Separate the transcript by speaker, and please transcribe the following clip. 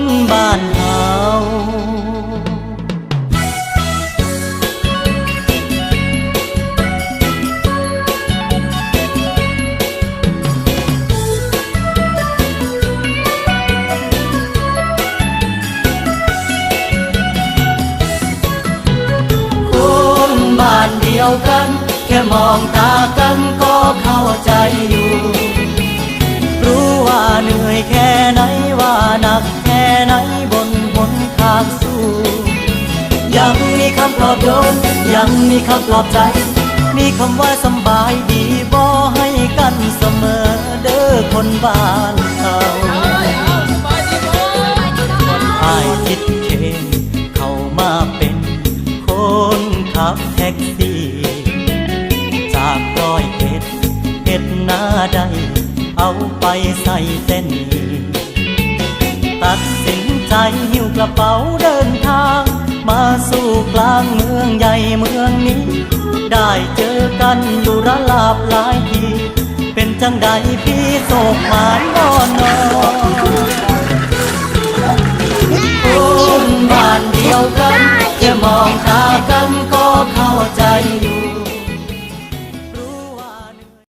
Speaker 1: คนบ้านเฮาคนบ้านเดียวกัน แค่มองตากันก็เข้าใจอยู่ รู้ว่าเหนื่อยแค่ไหนว่านัก ไหนบนหนทางสู้ ยังมีคำปลอบโยนยังมีคำปลอบใจ มีคำว่าสำบายดีบ่ให้กันเสมอเด้อคนบ้านเขาอายคิดเองเข้ามาเป็น คนขับแท็กซี่ จากร้อยเอ็ดเอ็ดหน้าใดเอาไปใส่เส้นนี้ ตัดสินใจหิ้วกระเป๋าเดินทาง มาสู่กลางเมืองใหญ่เมืองนี้ ได้เจอกันอยู่ระลาบหลายที เป็นจังใดพี่โศกหมานนอนนอนคุนบ้านเดียวกันจะมองตากัน